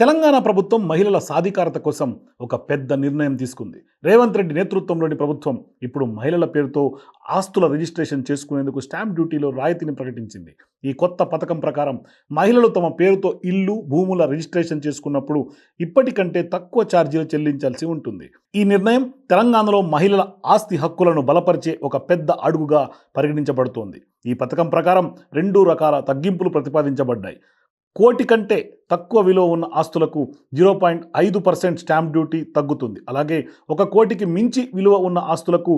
తెలంగాణ ప్రభుత్వం మహిళల సాధికారత కోసం ఒక పెద్ద నిర్ణయం తీసుకుంది. రేవంత్ రెడ్డి నేతృత్వంలోని ప్రభుత్వం ఇప్పుడు మహిళల పేరుతో ఆస్తుల రిజిస్ట్రేషన్ చేసుకునేందుకు స్టాంప్ డ్యూటీలో రాయితీని ప్రకటించింది. ఈ కొత్త పథకం ప్రకారం మహిళలు తమ పేరుతో ఇల్లు భూముల రిజిస్ట్రేషన్ చేసుకున్నప్పుడు ఇప్పటికంటే తక్కువ ఛార్జీలు చెల్లించాల్సి ఉంటుంది. ఈ నిర్ణయం తెలంగాణలో మహిళల ఆస్తి హక్కులను బలపరిచే ఒక పెద్ద అడుగుగా పరిగణించబడుతోంది. ఈ పథకం ప్రకారం రెండు రకాల తగ్గింపులు ప్రతిపాదించబడ్డాయి. కోటి కంటే తక్కువ విలువ ఉన్న ఆస్తులకు జీరో పాయింట్ ఐదు పర్సెంట్ స్టాంప్ డ్యూటీ తగ్గుతుంది. అలాగే ఒక కోటికి మించి విలువ ఉన్న ఆస్తులకు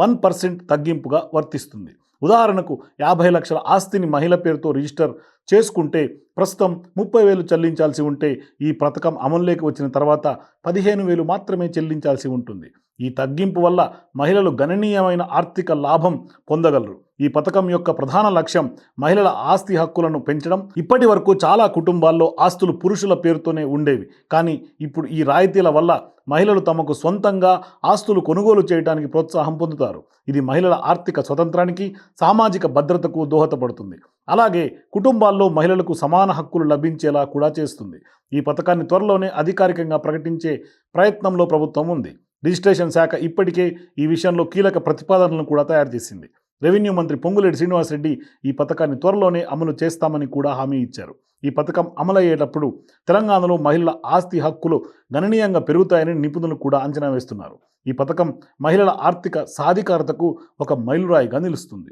వన్ పర్సెంట్ తగ్గింపుగా వర్తిస్తుంది. ఉదాహరణకు యాభై లక్షల ఆస్తిని మహిళ పేరుతో రిజిస్టర్ చేసుకుంటే ప్రస్తుతం ముప్పై వేలు చెల్లించాల్సి ఉంటే ఈ పథకం అమల్లోకి వచ్చిన తర్వాత పదిహేను వేలు మాత్రమే చెల్లించాల్సి ఉంటుంది. ఈ తగ్గింపు వల్ల మహిళలు గణనీయమైన ఆర్థిక లాభం పొందగలరు. ఈ పథకం యొక్క ప్రధాన లక్ష్యం మహిళల ఆస్తి హక్కులను పెంచడం. ఇప్పటి వరకు చాలా కుటుంబాల్లో ఆస్తులు పురుషుల పేరుతోనే ఉండేవి. కానీ ఇప్పుడు ఈ రాయితీల వల్ల మహిళలు తమకు సొంతంగా ఆస్తులు కొనుగోలు చేయడానికి ప్రోత్సాహం పొందుతారు. ఇది మహిళల ఆర్థిక స్వతంత్రానికి సామాజిక భద్రతకు దోహదపడుతుంది. అలాగే కుటుంబాల్లో మహిళలకు సమాన హక్కులు లభించేలా కూడా చేస్తుంది. ఈ పథకాన్ని త్వరలోనే అధికారికంగా ప్రకటించే ప్రయత్నంలో ప్రభుత్వం ఉంది. రిజిస్ట్రేషన్ శాఖ ఇప్పటికే ఈ విషయంలో కీలక ప్రతిపాదనలను కూడా తయారు చేసింది. రెవెన్యూ మంత్రి పొంగులేటి శ్రీనివాసరెడ్డి ఈ పథకాన్ని త్వరలోనే అమలు చేస్తామని కూడా హామీ ఇచ్చారు. ఈ పథకం అమలయ్యేటప్పుడు తెలంగాణలో మహిళల ఆస్తి హక్కులు గణనీయంగా పెరుగుతాయని నిపుణులు కూడా అంచనా వేస్తున్నారు. ఈ పథకం మహిళల ఆర్థిక సాధికారతకు ఒక మైలురాయిగా నిలుస్తుంది.